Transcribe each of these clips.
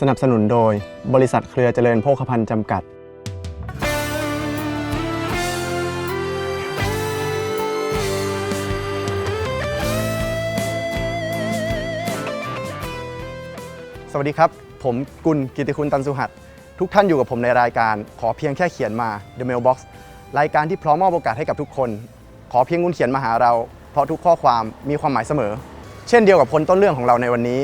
สนับสนุนโดย บริษัทเครือเจริญโภคภัณฑ์จำกัด สวัสดีครับ ผมกุลกิติคุณตันสุหัส ทุกท่านอยู่กับผมในรายการขอเพียงแค่เขียนมา The Mailbox รายการที่พร้อมมอบโอกาสให้กับทุกคน ขอเพียงคุณเขียนมาหาเรา เพราะทุกข้อความมีความหมายเสมอ เช่นเดียวกับคนต้นเรื่องของเราในวันนี้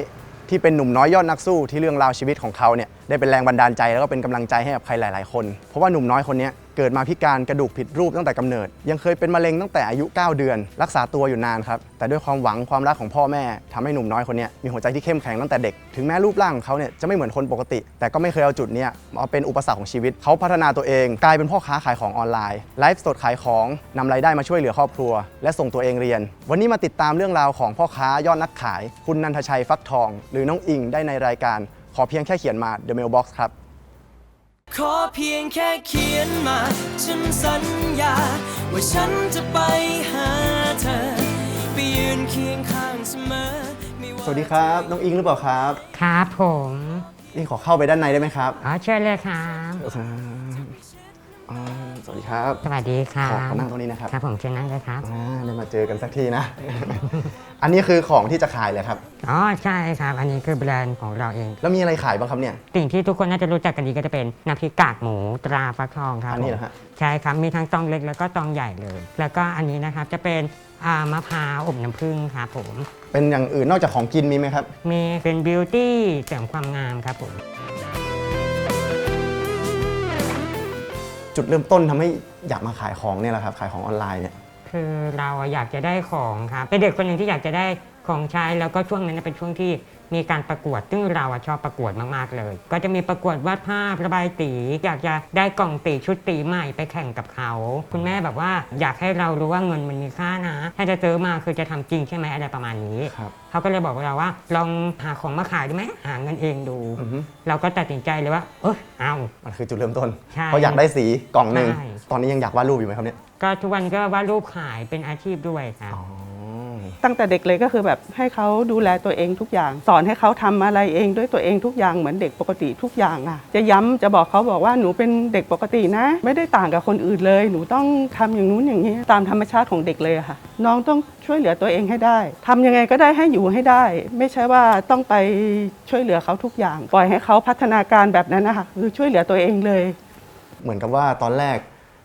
ที่เป็นหนุ่มน้อยยอดนักสู้ที่เรื่องราวชีวิตของเขาเนี่ยได้เป็นแรงบันดาลใจแล้วก็เป็นกำลังใจให้กับใครหลาย ๆ คน เพราะว่าหนุ่มน้อยคนนี้ เกิดมาพิการกระดูกผิดรูปตั้งแต่กำเนิด ยังเคยเป็นมะเร็งตั้งแต่อายุ 9 เดือน รักษาตัวอยู่นานครับ แต่ด้วยความหวังความรักของพ่อแม่ทำให้หนุ่มน้อยคนนี้มีหัวใจที่เข้มแข็งตั้งแต่เด็ก ถึงแม้รูปร่างของเขาเนี่ยจะไม่เหมือนคนปกติ แต่ก็ไม่เคยเอาจุดนี้มาเป็นอุปสรรคของชีวิต เขาพัฒนาตัวเอง กลายเป็นพ่อค้าขายของออนไลน์ ไลฟ์สดขายของนำรายได้มาช่วยเหลือครอบครัว และส่งตัวเองเรียน วันนี้มาติดตามเรื่องราวของพ่อค้ายอดนักขาย คุณนันทชัยฟักทอง หรือน้องอิงได้ในรายการ ขอเพียงแค่เขียนมา The Mailbox ครับ ขอเพียงแค่เขียนมา ฉันสัญญา ว่าฉันจะไปหาเธอ ไปยืนเคียงข้างเสมอไม่าสวัสดีครับ น้องอิงหรือเปล่าครับ ครับผมอิงขอเข้าไปด้านในได้ไหมครับ อ๋อเชิญเลยครับอ่าสวัส ดีครับสวัสดีครัขอบขอนั่งตรงนี้นะครับครับผมเชิญนั่งเลยครับอ่าได้มาเจอกันสักทีนะ อันนี้คือของที่จะขายเลยครับ อ๋อใช่ครับ อันนี้คือแบรนด์ของเราเอง แล้วมีอะไรขายบ้างครับเนี่ย สิ่งที่ทุกคนน่าจะรู้จักกันดีก็จะเป็นน้ำพริกกากหมูตราฟักทองครับอันนี้ผมเหรอฮะ ใช่ครับ มีทั้งตองเล็กแล้วก็ตองใหญ่เลย แล้วก็อันนี้นะครับจะเป็นอ่ามะพร้าวอบน้ำผึ้งครับผม เป็นอย่างอื่นนอกจากของกินมีไหมครับ มีเป็นบิวตี้เสริมความงามครับผม จุดเริ่มต้นทำให้อยากมาขายของเนี่ยแหละครับขายของออนไลน์เนี่ยคือเราอะอยากจะได้ของครับเป็นเด็กคนหนึ่งที่อยากจะได้ ของใช้แล้วก็ช่วงนั้นเป็นช่วงที่มีการประกวด ซึ่งเราอะชอบประกวดมากๆเลย ก็จะมีประกวดวาดภาพระบายสีอยากจะได้กล่องตีชุดตีใหม่ไปแข่งกับเขา คุณแม่แบบว่าอยากให้เรารู้ว่าเงินมันมีค่านะ ถ้าจะซื้อมาคือจะทำจริงใช่ไหมอะไรประมาณนี้ครับเขาก็เลยบอกกับเราว่า ลองหาของมาขายได้ไหมหาเงินเองดูอือฮึเราก็ตัดสินใจเลยว่า เออเอามันคือจุดเริ่มต้นใช่เพราะอยากได้สีกล่องหนึ่งใช่ตอนนี้ยังอยากวาดรูปอยู่ไหมครับเนี่ยก็ทุกวันก็วาดรูปขายเป็นอาชีพด้วยครับอ๋อ ตั้งแต่เด็กเลยก็คือแบบให้เขาดูแลตัวเองทุกอย่าง สอนให้เขาทำอะไรเองด้วยตัวเองทุกอย่างเหมือนเด็กปกติทุกอย่างอะ จะย้ำจะบอกเขาบอกว่าหนูเป็นเด็กปกตินะ ไม่ได้ต่างกับคนอื่นเลย หนูต้องทำอย่างนู้นอย่างนี้ตามธรรมชาติของเด็กเลยอะค่ะ น้องต้องช่วยเหลือตัวเองให้ได้ทำยังไงก็ได้ให้อยู่ให้ได้ ไม่ใช่ว่าต้องไปช่วยเหลือเขาทุกอย่าง ปล่อยให้เขาพัฒนาการแบบนั้นนะคะคือช่วยเหลือตัวเองเลย เหมือนกับว่าตอนแรก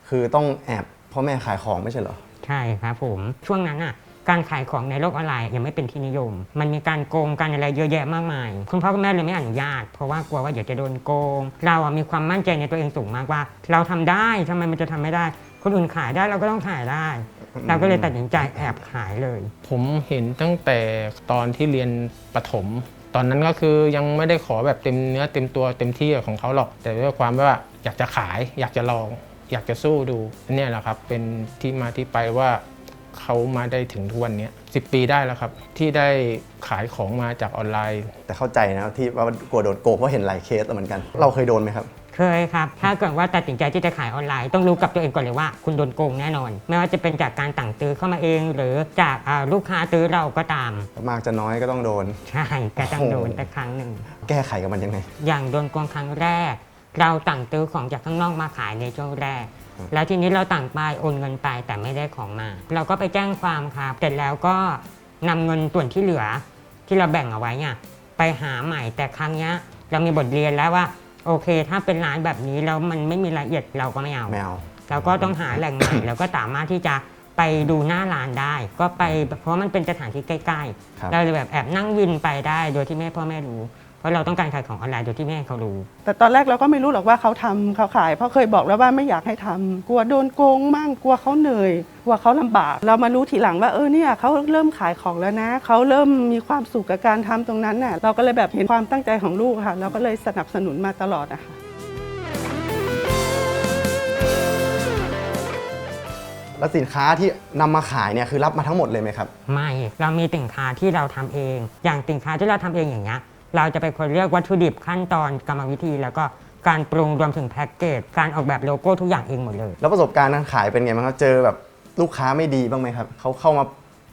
คือต้องแอบพ่อแม่ขายของไม่ใช่เหรอใช่ครับผมช่วงนั้นอะ การขายของในโลกออนไลน์ยังไม่เป็นที่นิยม มันมีการโกงกันอะไรเยอะแยะมากมาย คุณพ่อคุณแม่เลยไม่อนุญาต เพราะว่ากลัวว่าเดี๋ยวจะโดนโกง เราอะมีความมั่นใจในตัวเองสูงมากว่า เราทำได้ทำไมมันจะทำไม่ได้ คนอื่นขายได้เราก็ต้องขายได้ เราก็เลยตัดสินใจแอบขายเลย ผมเห็นตั้งแต่ตอนที่เรียนประถมตอนนั้นก็คือยังไม่ได้ขอแบบเต็มเนื้อเต็มตัวเต็มที่ของเขาหรอก แต่ด้วยความว่าอยากจะขาย อยากจะลอง อยากจะสู้ดูเนี่ยแหละครับ เป็นที่มาที่ไปว่า เขามาได้ถึงทุกวันเนี้สิปีได้แล้วครับ ที่ได้ขายของมาจากออนไลน์ แต่เข้าใจนะที่ว่ากลัวโดนโกงเพราะเห็นหลายเคสแล้วเหมือนกัน เราเคยโดนไหมครับ เคยครับ ถ้าเกิดว่าตัดสินใจที่จะขายออนไลน์ ต้องรู้กับตัวเองก่อนเลยว่าคุณโดนโกงแน่นอน ไม่ว่าจะเป็นจากการสั่งซื้อเข้ามาเอง หรือจากอ่าลูกค้าซื้อเราก็ตาม มากจะน้อยก็ต้องโดน ใช่แต่ต้องโอ้โหโดนแต่ครั้งหนึ่ง แก้ไขกับมันยังไง อย่างโดนโกงครั้งแรก เราสั่งซื้อของจากข้างนอกมาขายในช่วงแรก แล้วทีนี้เราต่างไปโอนเงินไปแต่ไม่ได้ของมา เราก็ไปแจ้งความครับเสร็จแล้วก็นำเงินส่วนที่เหลือ ที่เราแบ่งเอาไว้เนี่ยไปหาใหม่แต่ครั้งเนี้ยเรามีบทเรียนแล้วว่า โอเค ถ้าเป็นร้านแบบนี้แล้วมันไม่มีรายละเอียดเราก็ไม่เอาแมวเราก็ต้องหาแหล่งใหม่ แล้วก็สามารถที่จะไปดูหน้าร้านได้ ก็ไปเพราะมันเป็นสถานที่ใกล้ครับ ๆ เราเลยแบบแอบนั่งวินไปได้โดยที่แม่พ่อแม่รู้พ ราะเราต้องการขายของออนไลน์โดยที่ไม่ให้เขารู้ แต่ตอนแรกเราก็ไม่รู้หรอกว่าเขาทำเขาขาย เพราะเคยบอกแล้วว่าไม่อยากให้ทำกลัวโดนโกงมั่งกลัวเขาเหนื่อยกลัวเขาลำบาก เรามารู้ทีหลังว่าเออเนี่ยเขาเริ่มขายของแล้วนะเขาเริ่มมีความสุขกับการทำตรงนั้นน่ะเราก็เลยแบบเห็นความตั้งใจของลูกค่ะ เราก็เลยสนับสนุนมาตลอดนะคะ แล้วสินค้าที่นำมาขายเนี่ยคือรับมาทั้งหมดเลยไหมครับ ไม่ เรามีสินค้าที่เราทำเอง อย่างสินค้าที่เราทำเองอย่างเงี้ย เราจะเป็นคนเลือกวัตถุดิบขั้นตอนกรรมวิธี แล้วก็การปรุงรวมถึงแพ็กเกจการออกแบบโลโก้ทุกอย่างเองหมดเลย แล้วประสบการณ์การขายเป็นไงบ้างครับเจอแบบลูกค้าไม่ดีบ้างไหมครับเขาเข้ามา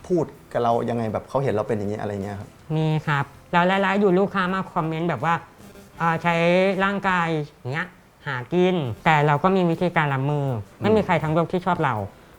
พูดกับเรายังไงแบบเขาเห็นเราเป็นอย่างนี้อะไรเงี้ยครับมีครับเราหลายๆอยู่ลูกค้ามาคอมเมนต์แบบว่าเอ่อใช้ร่างกายอย่างเงี้ยหากิน แต่เราก็มีวิธีการรับมือ ไม่มีใครทั้งโลกที่ชอบเรา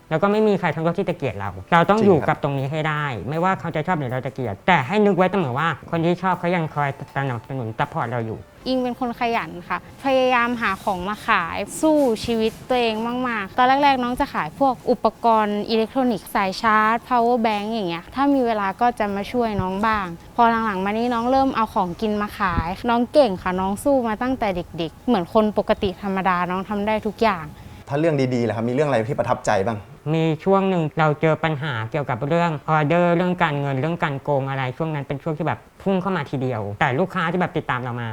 แล้วก็ไม่มีใครทั้งโลกที่จะเกลียดเรา เราต้องจริงอยู่ครับกับตรงนี้ให้ได้ ไม่ว่าเขาจะชอบหรือเราจะเกลียด แต่ให้นึกไว้เสมอว่า คนที่ชอบเขายังคอยสนับสนุนซัพพอร์ตเราอยู่ อิงเป็นคนขยันค่ะ พยายามหาของมาขายสู้ชีวิตตัวเองมาก ๆ ตอนแรก ๆ น้องจะขายพวกอุปกรณ์อิเล็กทรอนิกส์สายชาร์จ power bank อย่างเงี้ย ถ้ามีเวลาก็จะมาช่วยน้องบ้าง พอหลังๆ มานี้น้องเริ่มเอาของกินมาขาย น้องเก่งค่ะ น้องสู้มาตั้งแต่เด็ก ๆ เหมือนคนปกติธรรมดา น้องทำได้ทุกอย่าง ถ้าเรื่องดีๆแหละครับ มีเรื่องอะไรที่ประทับใจบ้าง มีช่วงหนึ่งเราเจอปัญหาเกี่ยวกับเรื่องออเดอร์เรื่องการเงินเรื่องการโกงอะไรช่วงนั้นเป็นช่วงที่แบบพุ่งเข้ามาทีเดียว แต่ลูกค้าที่แบบติดตามเรามา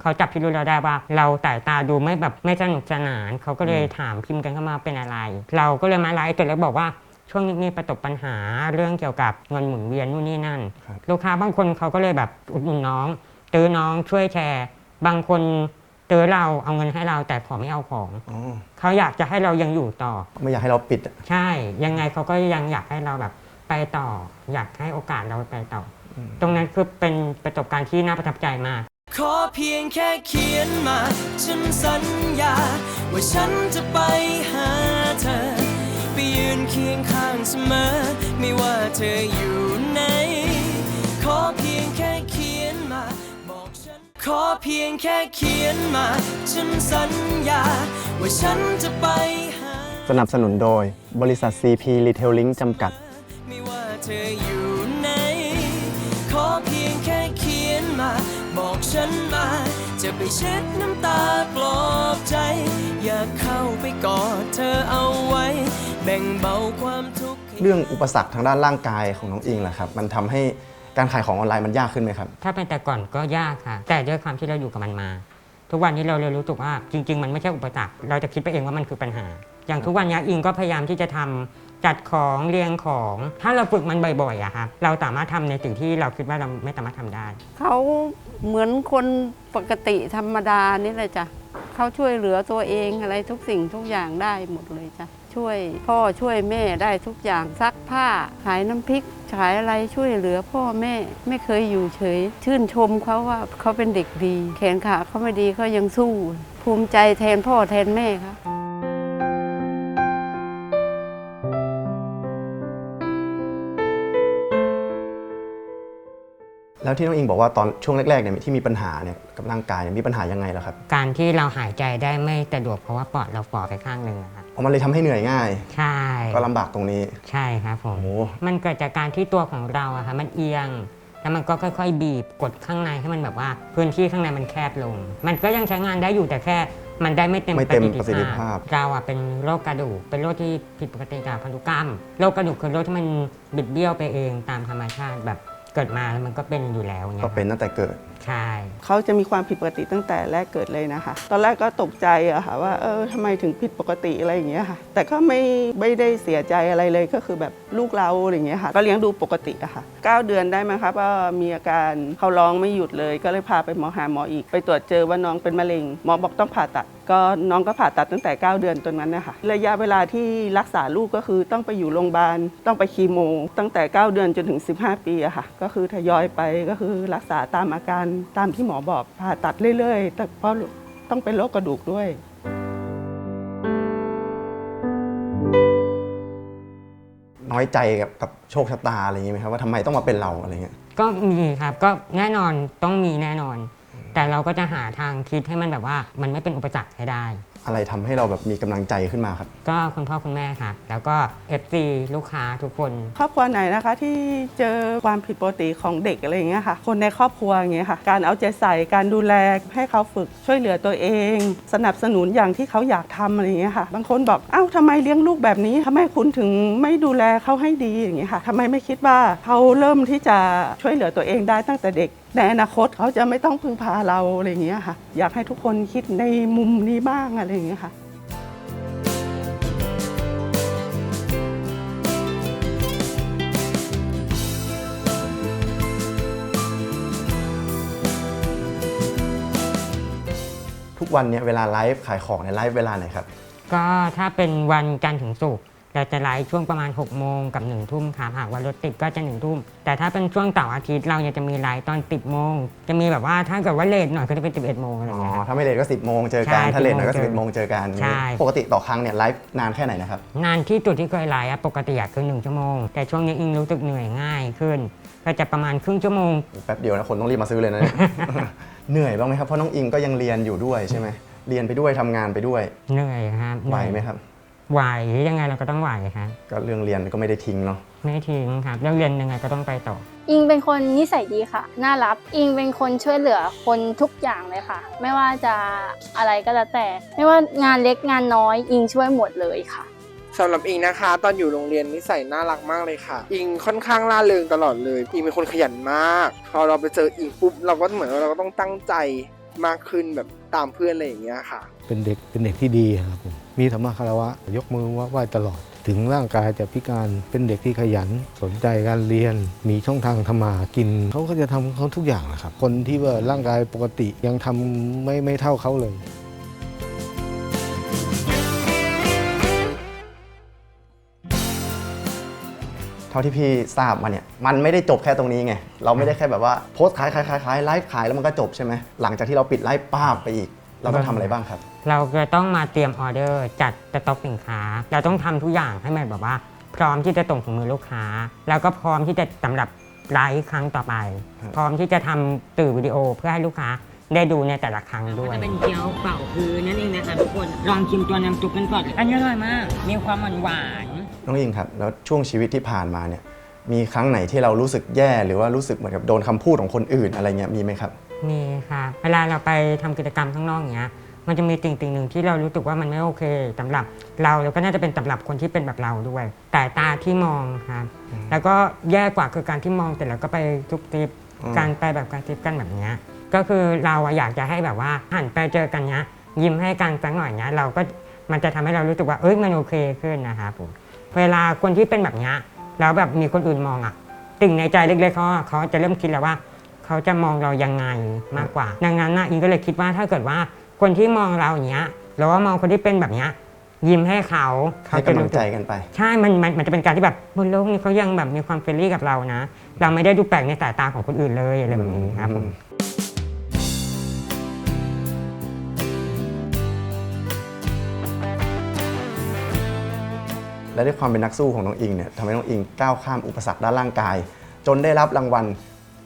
เขาจับพิรุธเราได้ว่า เราแต่ตาดูไม่แบบไม่สนุกสนานเขาก็เลยถามพิมพ์กันเข้ามาเป็นอะไร เราก็เลยมาไลฟ์ตัวแล้วบอกว่าช่วงนี้มีประสบปัญหาเรื่องเกี่ยวกับเงินหมุนเวียนนู่นนี่นั่นครับลูกค้าบางคนเขาก็เลยแบบอุดหนุนน้องตื้อน้องช่วยแชร์ บางคน ตื้อเราเอาเงินให้เราแต่ขอไม่เอาของ อ๋อเขาอยากจะให้เรายังอยู่ต่อ ไม่อยากให้เราปิดอะใช่ ยังไงเขาก็ยังอยากให้เราแบบไปต่อ อยากให้โอกาสเราไปต่ออตรงนั้นคือเป็นประสบการณ์ที่น่าประทับใจมาก ขอเพียงแค่เขียนมา ฉันสัญญา ว่าฉันจะไปหาเธอ ไปยืนเคียงข้างเสมอ ไม่ว่าเธออยู่ไหนขอเพียงแค่ ขอเพียงแค่เขียนมา ฉันสัญญา ว่าฉันจะไปหา สนับสนุนโดยบริษัท CP Retailing จำกัด ไม่ว่าเธออยู่ไหน ขอเพียงแค่เขียนมา บอกฉันมา จะไปเช็ดน้ำตาปลอบใจ อยากเข้าไปกอดเธอเอาไว้ แบ่งเบาความทุกข์ให้ เรื่องอุปสรรคทางด้านร่างกายของน้องอิงแหละครับ มันทำให้ การขายของออนไลน์มันยากขึ้นไหมครับ ถ้าเป็นแต่ก่อนก็ยากค่ะ แต่ด้วยความที่เราอยู่กับมันมา ทุกวันนี้เราเลยรู้สึกว่าจริง ๆ มันไม่ใช่อุปสรรคเราจะคิดไปเองว่ามันคือปัญหา อย่างทุกวันนี้อิงก็พยายามที่จะทำจัดของเรียงของ ถ้าเราฝึกมันบ่อยๆอะครับเราสามารถทำในสิ่งที่เราคิดว่าเราไม่สามารถทำได้ เขาเหมือนคนปกติธรรมดานี่เลยจ้ะเขาช่วยเหลือตัวเองอะไรทุกสิ่งทุกอย่างได้หมดเลยจ้ะ ช่วยพ่อช่วยแม่ได้ทุกอย่างซักผ้า ขายน้ำพริกขายอะไรช่วยเหลือพ่อแม่ไม่เคยอยู่เฉย ชื่นชมเขาว่าเขาเป็นเด็กดี แขนขาเขาไม่ดีเขายังสู้ ภูมิใจแทนพ่อแทนแม่ครับแล้วที่น้องอิงบอกว่าตอนช่วงแรกๆเนี่ยที่มีปัญหาเนี่ยกับร่างกายเนี่ยมีปัญหายังไงล่ะครับ การที่เราหายใจได้ไม่สะดวกเพราะว่าปอดเราฝ่อไปข้างหนึ่งนะครับ เพราะมันเลยทำให้เหนื่อยง่าย ใช่ ก็ลำบากตรงนี้ ใช่ครับผม โอ้มันเกิดจากการที่ตัวของเราอะค่ะมันเอียง แล้วมันก็ค่อยๆ บีบกดข้างในให้มันแบบว่าพื้นที่ข้างในมันแคบลง มันก็ยังใช้งานได้อยู่แต่แค่ มันได้ไม่เต็มไม่เต็มประสิทธิภาพ เราอะเป็นโรคกระดูก เป็นโรคที่ผิดปกติจากพันธุกรรม โรคกระดูกคือโรคที่มันบิดเบี้ยวไปเองตามธรรมชาติแบบเกิดมาแล้วมันก็เป็นอยู่แล้วเนี่ยก็เป็นตั้งแต่เกิด ใช่ เขาจะมีความผิดปกติตั้งแต่แรกเกิดเลยนะคะ ตอนแรกก็ตกใจอะค่ะว่าเออทำไมถึงผิดปกติอะไรอย่างเงี้ยค่ะ แต่ก็ไม่ไม่ได้เสียใจอะไรเลยก็คือแบบลูกเราอะไรอย่างเงี้ยค่ะ ก็เลี้ยงดูปกติอะค่ะ 9 เดือนได้มั้งคะก็มีอาการเขาร้องไม่หยุดเลยก็เลยพาไปหมอหาหมออีก ไปตรวจเจอว่าน้องเป็นมะเร็งหมอบอกต้องผ่าตัด ก็น้องก็ผ่าตัดตั้งแต่ 9 เดือนตรงนั้นนะคะระยะเวลาที่รักษาลูกก็คือต้องไปอยู่โรงพยาบาลต้องไปคีโม ตั้งแต่ 9 เดือนจนถึง 15 ปีอะค่ะ ก็คือทยอยไปก็คือรักษาตามอาการตามที่หมอบอกผ่าตัดเรื่อยๆแต่เพราะต้องเป็นโรคกระดูกด้วย น้อยใจกับกับโชคชะตาอะไรอย่างงี้ไหมครับว่าทำไมต้องมาเป็นเราอะไรเงี้ยก็มีครับก็แน่นอนต้องมีแน่นอน แต่เราก็จะหาทางคิดให้มันแบบว่ามันไม่เป็นอุปสรรคให้ได้ อะไรทำให้เราแบบมีกำลังใจขึ้นมาครับ ก็คุณพ่อคุณแม่ครับแล้วก็ FC ลูกค้าทุกคน ครอบครัวไหนนะคะที่เจอความผิดปกติของเด็กอะไรอย่างเงี้ยค่ะ คนในครอบครัวอย่างเงี้ยค่ะ การเอาใจใส่การดูแลให้เขาฝึกช่วยเหลือตัวเอง สนับสนุนอย่างที่เขาอยากทำอะไรอย่างเงี้ยค่ะ บางคนบอกเอ้าทำไมเลี้ยงลูกแบบนี้ทำไมคุณถึงไม่ดูแลเขาให้ดีอย่างเงี้ยค่ะทำไมไม่คิดว่าเขาเริ่มที่จะช่วยเหลือตัวเองได้ตั้งแต่เด็ก ในอนาคตเขาจะไม่ต้องพึ่งพาเราอะไรอย่างเงี้ยค่ะ อยากให้ทุกคนคิดในมุมนี้บ้างอะไรอย่างเงี้ยค่ะทุกวันเนี่ยเวลาไลฟ์ขายของในยไลฟ์เวลาไหนครับ ก็ถ้าเป็นวันจันทร์ถึงศุกร์ เราจะไลฟ์ช่วงประมาณ 6 โมงกับ 1 ทุ่มครับหากว่ารถติดก็จะ 1 ทุ่ม แต่ถ้าเป็นช่วงเสาร์อาทิตย์เราเนี่ยจะมีไลฟ์ตอน 10 โมง จะมีแบบว่าถ้าเกิดว่าเลทหน่อยก็จะเป็น 11 โมงอะไรออ๋ย่างเงี้ยอครับ ถ้าไม่เลทก็ 10 โมงเจอกัน ใช่ถ้าเลทหน่อยก็10 11 โมงเจอกัน ใช่ ปกติต่อครั้งเนี่ยไลฟ์นานแค่ไหนนะครับ นานที่สุดที่เคยไลฟ์อะปกติอะคือ 1 ชั่วโมง แต่ช่วงนี้อิงรู้สึกเหนื่อยง่ายขึ้น ก็จะประมาณครึ่งชั่วโมง แป๊บเดียวนะคนต้องรีบมาซื้อเลยนะเนี่ย เหนื่อยบ้างไหมครับ เพราะน้องอิงก็ยังเรียนอยู่ด้วยใช่ไหมเรียนไปด้วยทำงานไปด้วย เหนื่อยครับไหวไหมครับ ไหวยังไงเราก็ต้องไหวครับก็เรื่องเรียนก็ไม่ได้ทิ้งเนาะไม่ทิ้งครับเรื่องเรียนยังไงก็ต้องไปต่อ อิงเป็นคนนิสัยดีค่ะ น่ารักอิงเป็นคนช่วยเหลือคนทุกอย่างเลยค่ะ ไม่ว่าจะอะไรก็แล้วแต่ ไม่ว่างานเล็กงานน้อยอิงช่วยหมดเลยค่ะสำหรับอิงนะคะ ตอนอยู่โรงเรียนนิสัยน่ารักมากเลยค่ะ อิงค่อนข้างล่าเริงตลอดเลย อิงเป็นคนขยันมาก พอเราไปเจออิงปุ๊บเราก็เหมือนว่าเราก็ต้องตั้งใจมากขึ้นแบบตามเพื่อนอะไรอย่างเงี้ยค่ะ เป็นเด็กเป็นเด็กที่ดีครับผม มีธรรมะคารวะ ยกมือไหว้ตลอด ถึงร่างกายจะพิการเป็นเด็กที่ขยัน สนใจการเรียน มีช่องทางทำมากิน เขาก็จะทำเขาทุกอย่างนะครับ คนที่ว่าร่างกายปกติยังทำไม่ไม่เท่าเขาเลยเท่าที่พี่ทราบมาเนี่ยมันไม่ได้จบแค่ตรงนี้ไง เราไม่ได้แค่แบบว่าโพสต์ขายขายขายขายไลฟ์ขายแล้วมันก็จบใช่ไหมหลังจากที่เราปิดไลฟ์ป้าบไปอีก เราต้องทำอะไรบ้างครับ เราจะต้องมาเตรียมออเดอร์จัดสต็อกสินค้า เราต้องทำทุกอย่างให้มันแบบว่า พร้อมที่จะส่งถึงมือลูกค้า แล้วก็พร้อมที่จะสำหรับไลฟ์ครั้งต่อไปครับพร้อมที่จะทำสื่อวิดีโอเพื่อให้ลูกค้าได้ดูในแต่ละครั้งด้วยจะเป็นเกี๊ยวเป่าคือนั่นเองนะคะทุกคนลองชิมตัวน้ำซุปกันก่อนอันนี้อร่อยมาก มีความหวานหวานน้องอิงครับ แล้วช่วงชีวิตที่ผ่านมาเนี่ยมีครั้งไหนที่เรารู้สึกแย่หรือว่ารู้สึกเหมือนกับโดนคำพูดของคนอื่นอะไรเงี้ยมีไหมครับ มีค่ะเวลาเราไปทำกิจกรรมข้างนอกอย่างเงี้ย มันจะมีสิ่งสิ่งหนึ่งที่เรารู้สึกว่ามันไม่โอเคสำหรับเราแล้วก็น่าจะเป็นสำหรับคนที่เป็นแบบเราด้วยแต่ตาที่มองครับแล้วก็แย่กว่าคือการที่มองแต่แล้วก็ไปทุกทิปอืมการไปแบบการทิปกันแบบเนี้ยก็คือเราอะอยากจะให้แบบว่าหันไปเจอกันเนี้ยยิ้มให้กันสักหน่อยเนี้ยเราก็มันจะทำให้เรารู้สึกว่าเอ้ยมันโอเคขึ้นนะครับผมเวลาคนที่เป็นแบบเนี้ยแล้วแบบมีคนอื่นมองอะสิ่งในใจเล็กๆเขาอะเขาจะเริ่มคิดแล้วว่า เขาจะมองเรายังไงมากกว่า ดังนั้นนะอิงก็เลยคิดว่าถ้าเกิดว่า คนที่มองเราอย่างเงี้ยหรือว่ามองคนที่เป็นแบบเนี้ยยิ้มให้เขาเขาให้จะกำลังรู้สึใจกกันไป ใช่มันมันมันจะเป็นการที่แบบบนโลกนี้เขายังแบบมีความเฟรนลี่กับเรานะ เราไม่ได้ดูแปลกในสายตาของคนอื่นเลยอะไรแบบนี้ครับผม และด้วยความเป็นนักสู้ของน้องอิงเนี่ยทำให้น้องอิงก้าวข้ามอุปสรรคด้านร่างกาย จนได้รับรางวัล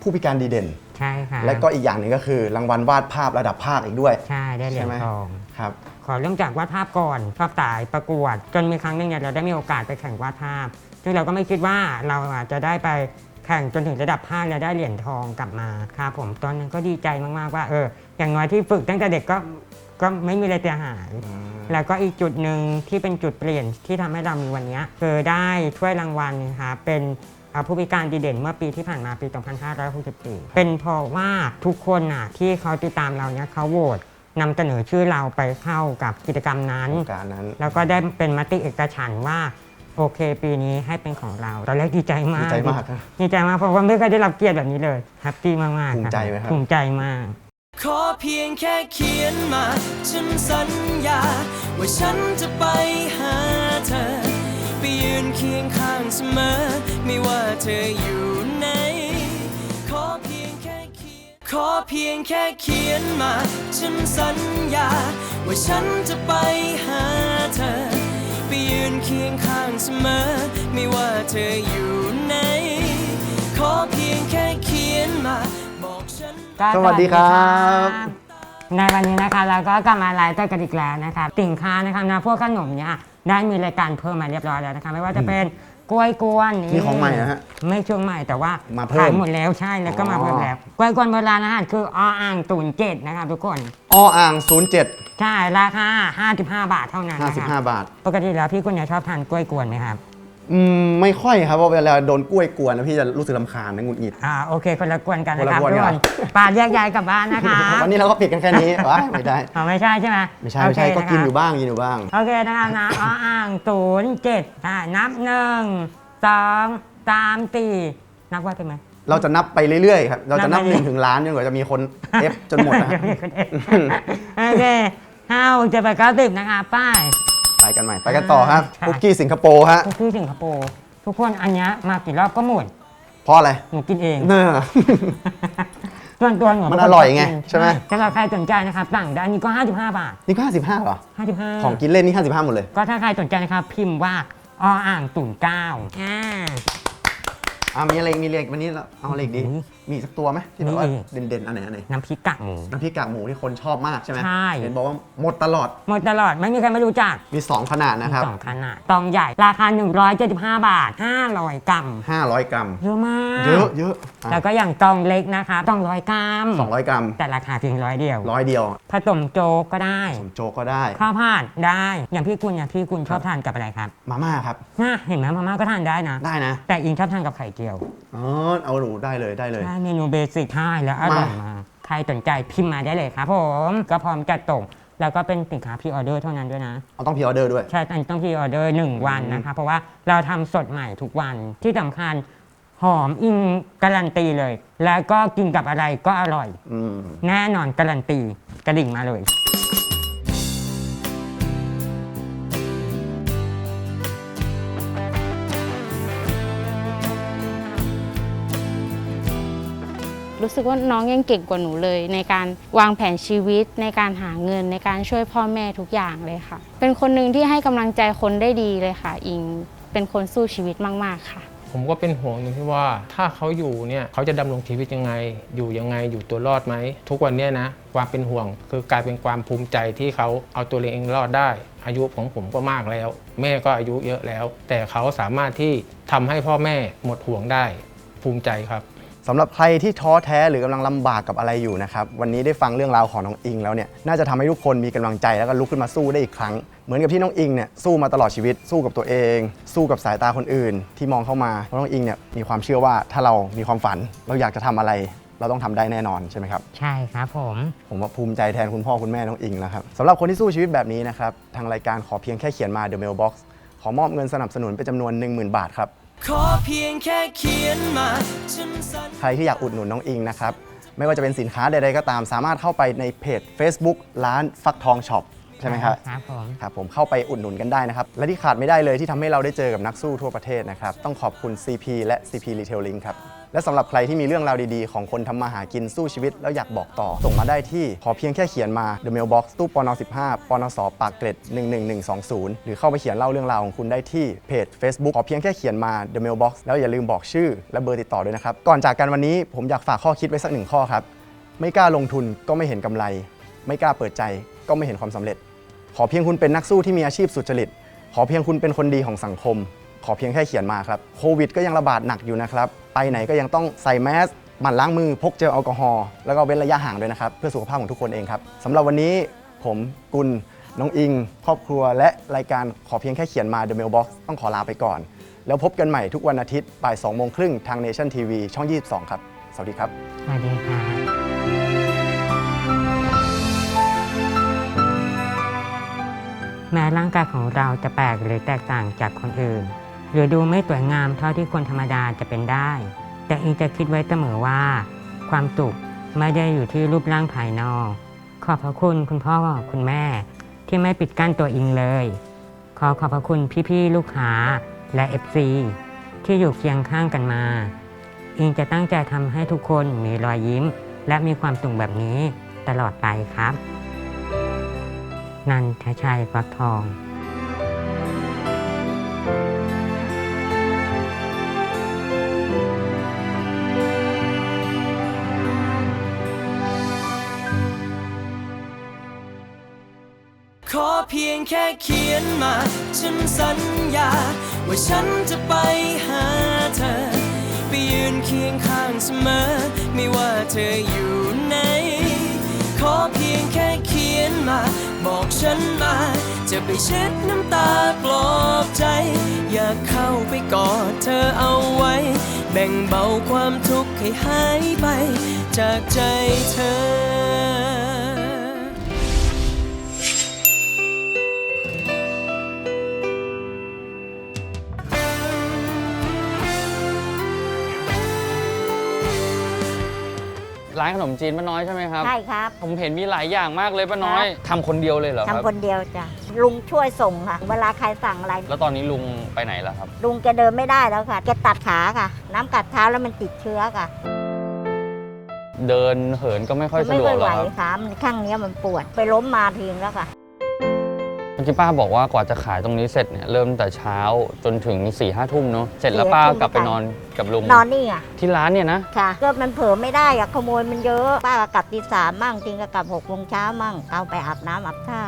ผู้พิการดีเด่น ใช่ค่ะและก็อีกอย่างหนึ่งก็คือรางวัลวาดภาพระดับภาคอีกด้วย ใช่ได้เหรียใช่ญไหม ทอง ครับ ขอเรื่องจากวาดภาพก่อนชอบสายประกวด จนมีครั้งหนึงเนี่ยเราได้มีโอกาสไปแข่งวาดภาพ ซึ่งเราก็ไม่คิดว่าเราอาจจะได้ไปแข่งจนถึงระดับภาคและได้เหรียญทองกลับมาครับผมตอนนั้นก็ดีใจมากๆว่าเอออย่างน้อยที่ฝึกตั้งแต่เด็กก็ก็ไม่มีอะไรเสียหาย แล้วก็อีกจุดหนึ่งที่เป็นจุดเปลี่ยนที่ทำให้เรามีวันเนี้ยคือได้ถ้วยรางวัลนะครับเป็นเอ่อ ผู้พิการดีเด่นเมื่อปีที่ผ่านมาปี 2564 เป็นเพราะว่าทุกคนน่ะที่เขาติดตามเราเนี่ยเขาโหวตนำเสนอชื่อเราไปเข้ากับกิจกรรมนั้นโอกาสนั้น แล้วก็ได้เป็นมติเอกฉันท์ว่าโอเค ปีนี้ให้เป็นของเรา ตอนแรกดีใจมาก ดีใจมากครับดีใจมากเพราะว่าไม่เคยได้รับเกียรติแบบนี้เลยแฮปปี้มากๆภูมิใจไหมครับ ภูมิใจมาก ขอเพียงแค่เขียนมา ฉันสัญญา ว่าฉันจะไปหาเธอ ไปยืนเคียงข้างเสมอ ไม่ว่าเธออยู่ไหนขอเพียงแค่เขียนขอเพียงแค่เขียนมา ฉันสัญญา ว่าฉันจะไปหาเธอ ไปยืนเคียงข้างเสมอ ไม่ว่าเธออยู่ไหนขอเพียงแค่เขียนมา บอกฉัน ก็สวัสดีครับในวันนี้นะคะเราก็กลับมาไลฟ์กันอีกแล้วนะคะสินค้านะคะนะพวกขนมเนี่ย ได้มีรายการเพิ่มมาเรียบร้อยแล้วนะคะ ไม่ว่าจะเป็นกล้วยกวนนี่ของใหม่นะฮะไม่ช่วงใหม่แต่ว่ามาเพิ่มขายหมดแล้วใช่แล้วก็มาอ๋อเพิ่มแล้วกล้วยกวนโบราณอาหารคือออ่างตูนเจ็ดนะคะทุกคนอ้ออ่าง07ใช่ราคา55 บาทเท่านั้นนะคะ55 บาท ปกติแล้วพี่คุณเนี่ยชอบทานกล้วยกวนไหมครับ อืมไม่ค่อยครับเพราะเวลาโดนกล้วยกวนแล้วพี่จะรู้สึกลำคาญนะหงุดหงิด อ่าโอเคคนละกวนกันนะคนคละรับกวนทุกกัคนนปาดแยกย้ายกลับบ้านนะคะวันนี้เราก็ปิดกันแค่นี้ว้ายไม่ได้อ๋อไม่ใช่ใช่ไหมไม่ใช่ไม่ใช่โเคก็กินะอคะยู่บ้างกินอยู่บ้าง โอเคนะครับนะอ้ออ่างศูนย์เจ็ดอ่านับหนึ่งสองสามสี่นับว่าเป็นไหม เราจะนับไปเรื่อยๆครับเราจะนับนับไป หนึ่งถึงล้านจนกว่าจะมีคน F จนหมดนะจะมีคนเองโอเคห้าหกเจ็ดแปดเก้าสิบนะคะป้าย ไปกันใหม่ไปกันต่อครับค่ะ คุกกี้สิงคโปร์ฮะทุกที่สิงคโปร์ทุกคนอันเนี้ยมากี่รอบก็หมดเพราะอะไรหนูกินเอง เน่า ส่วนตัวหนูมันอร่อยไงใช่ไหม สำหรับใครสนใจนะครับสั่งได้อันนี้ก็ 55 บาท นี่ก็55เหรอ 55ของกินเล่นนี่55หมดเลย ก็ถ้าใครสนใจนะครับ พิมพ์ว่าออ่างตุ่นเก้าอ่า อ่ามีอะไรอีกมีอะไรอีกวันนี้เราเอาอะไรอีกดี อุ๊ยมีอีกสักตัวไหมที่แบบว่ามีอีกเด่นๆอันไหนอันไหนน้ำพริกกากหมู น้ำพริกกากหมูที่คนชอบมากใช่ไหมใช่ เห็นบอกว่าหมดตลอด หมดตลอดไม่มีใครไม่รู้จัก มี 2 ขนาดนะครับ สองขนาดตองใหญ่ราคา 175 บาท 500 กรัม 500 กรัม เยอะมาก เยอะเยอะอะแล้วก็อย่างตองเล็กนะคะตองร้อยกรัม 200 กรัมแต่ราคาเพียงร้อยเดียว ร้อยเดียวผสมโจ๊กก็ได้ผมโจกก็ได้ ข้าวผัดได้ อย่างพี่กุลเนี่ยพี่กุลชอบทานกับอะไรครับมาม่าครับ น่าเห็นไหมมาม่าก็ทานได้นะ ได้นะ แต่อิงชอบทานกับไข่เจียว อ๋อ เอาหนูได้เลยได้เลย ใช่เมนูเบสิกใช่แล้วอร่อยมากใครสนใจพิมพ์มาได้เลยครับผมก็พร้อมจัดส่งแล้วก็เป็นสินค้าพรีออเดอร์เท่านั้นด้วยนะ เอาต้องพรีออเดอร์ด้วย ใช่อันนต้องพรีออเดอร์หนึ่งวันนะคะ เพราะว่าเราทำสดใหม่ทุกวันที่สำคัญหอมอิงการันตีเลย แล้วก็กินกับอะไรก็อร่อย อืม แน่นอนการันตีกระดิ่งมาเลย รู้สึกว่าน้องยังเก่งกว่าหนูเลย ในการวางแผนชีวิต ในการหาเงินในการช่วยพ่อแม่ทุกอย่างเลยค่ะ เป็นคนหนึ่งที่ให้กำลังใจคนได้ดีเลยค่ะ อิงเป็นคนสู้ชีวิตมาก ๆ ค่ะผมก็เป็นห่วงตรงที่ว่าถ้าเขาอยู่เนี่ยเขาจะดำรงชีวิตยังไง อยู่ยังไงอยู่ตัวรอดไหม ทุกวันนี้นะความเป็นห่วง คือกลายเป็นความภูมิใจที่เขาเอาตัวเองรอดได้ อายุของผมก็มากแล้ว แม่ก็อายุเยอะแล้ว แต่เขาสามารถที่ทำให้พ่อแม่หมดห่วงได้ ภูมิใจครับ สำหรับใครที่ท้อแท้หรือกำลังลำบากกับอะไรอยู่นะครับวันนี้ได้ฟังเรื่องราวของน้องอิงแล้วเนี่ยน่าจะทำให้ทุกคนมีกำลังใจแล้วก็ลุกขึ้นมาสู้ได้อีกครั้ง เหมือนกับที่น้องอิงเนี่ยสู้มาตลอดชีวิต สู้กับตัวเอง สู้กับสายตาคนอื่น ที่มองเข้ามาเพราะน้องอิงเนี่ยมีความเชื่อว่าถ้าเรามีความฝัน เราอยากจะทำอะไร เราต้องทำได้แน่นอนใช่ไหมครับ ใช่ครับผม ผมว่าภูมิใจแทนคุณพ่อคุณแม่น้องอิงแล้วครับสำหรับคนที่สู้ชีวิตแบบนี้นะครับ ทางรายการขอเพียงแค่เขียนมา The Mailbox ขอมอบเงินสนับสนุนเป็นจำนวน 10,000 บาทครับ ขอเพียงแค่เขียนมาฉันสัญ ใครที่อยากอุดหนุนน้องอิงนะครับ ไม่ว่าจะเป็นสินค้าใดๆก็ตามสามารถเข้าไปในเพจ Facebook ร้านฟักทองช็อป ใช่ไหมครับครับผมครับผมเข้าไปอุดหนุนกันได้นะครับ และที่ขาดไม่ได้เลยที่ทำให้เราได้เจอกับนักสู้ทั่วประเทศนะครับ ต้องขอบคุณ CP และ CP Retailing ครับ และสำหรับใครที่มีเรื่องราวดีๆ ของคนทำมาหากินสู้ชีวิต แล้วอยากบอกต่อ ส่งมาได้ที่ขอเพียงแค่เขียนมา The Mailbox ตู้ปน15ปนสปากเกร็ด11120 หรือเข้าไปเขียนเล่าเรื่องราวของคุณได้ที่เพจ Facebook ขอเพียงแค่เขียนมา The Mailbox แล้วอย่าลืมบอกชื่อ และเบอร์ติดต่อด้วยนะครับก่อนจากกันวันนี้ผมอยากฝากข้อคิดไว้สักหนึ่งข้อครับไม่กล้าลงทุนก็ไม่เห็นกำไร ไม่กล้าเปิดใจ ก็ไม่เห็นความสำเร็จ ขอเพียงคุณเป็นนักสู้ที่มีอาชีพสุจริต ขอเพียงคุณเป็นคนดีของสังคม ขอเพียงแค่เขียนมาครับโควิดก็ยังระบาดหนักอยู่นะครับไปไหนก็ยังต้องใส่แมสหมั่นล้างมือพกเจลแอลกอฮอล์แล้วก็เว้นระยะห่างด้วยนะครับ เพื่อสุขภาพของทุกคนเองครับสำหรับวันนี้ผมกุลน้องอิง ครอบครัวและรายการขอเพียงแค่เขียนมา The Mailbox ต้องขอลาไปก่อน แล้วพบกันใหม่ทุกวันอาทิตย์บ่าย2โมงครึ่งทาง Nation TV ช่อง 22 ครับ สวัสดีครับ สวัสดีครั แม้ร่างกายของเราจะแปลกหรือแตกต่างจากคนอื่น หรือดูไม่สวยงามเท่าที่คนธรรมดาจะเป็นได้ แต่อิงจะคิดไว้เสมอว่า ความสุขไม่ได้อยู่ที่รูปร่างภายนอก ขอบพระคุณคุณพ่อคุณแม่ ที่ไม่ปิดกั้นตัวอิงเลย ขอขอบพระคุณพี่ๆลูกค้าและ FC ที่อยู่เคียงข้างกันมา อิงจะตั้งใจทำให้ทุกคนมีรอยยิ้ม และมีความสุขแบบนี้ตลอดไปครับ นันทชัยฟักทอง ขอเพียงแค่เขียนมาฉันสัญญา ว่าฉันจะไปหาเธอ ไปยืนเคียงข้างเสมอ ไม่ว่าเธออยู่ มา บอกฉันมา จะไปเช็ดน้ำตาปลอบใจ อยากเข้าไปกอดเธอเอาไว้ แบ่งเบาความทุกข์ให้หายไป จากใจเธอ ร้านขนมจีนป้าน้อยใช่ไหมครับ ใช่ครับผมเห็นมีหลายอย่างมากเลยป้าน้อยทำคนเดียวเลยเหรอครับทำคนเดียวจ้ะลุงช่วยส่งค่ะ เวลาใครสั่งอะไร แล้วตอนนี้ลุงไปไหนแล้วครับ ลุงแกเดินไม่ได้แล้วค่ะแกตัดขาค่ะ น้ำกัดเท้าแล้วมันติดเชื้อค่ะ เดินเหินก็ไม่ค่อยสะไม่ดวค่กอยหรไหวอครับขามันข้างเนี้ยมันปวดไปล้มมาทีนึงแล้วค่ะเมื่ อกี้ป้าบอกว่ากว่าจะขายตรงนี้เสร็จเนี่ยเริ่มแต่เช้าจนถึง4ี่ห้าทุ่มเนาะเสร็จแล้วสี่ป้าห้าทุ่มกลับไปค่ะนอนกับลุงนอนนี่อะที่ร้านเนี่ยนะค่ะก็มันเผลอไม่ได้อะขโมยมันเยอะป้าก็กลับตีสามมั่งจริงก็กลับหกโมงเช้ามั่งเอาไปอาบน้ำอาบท่า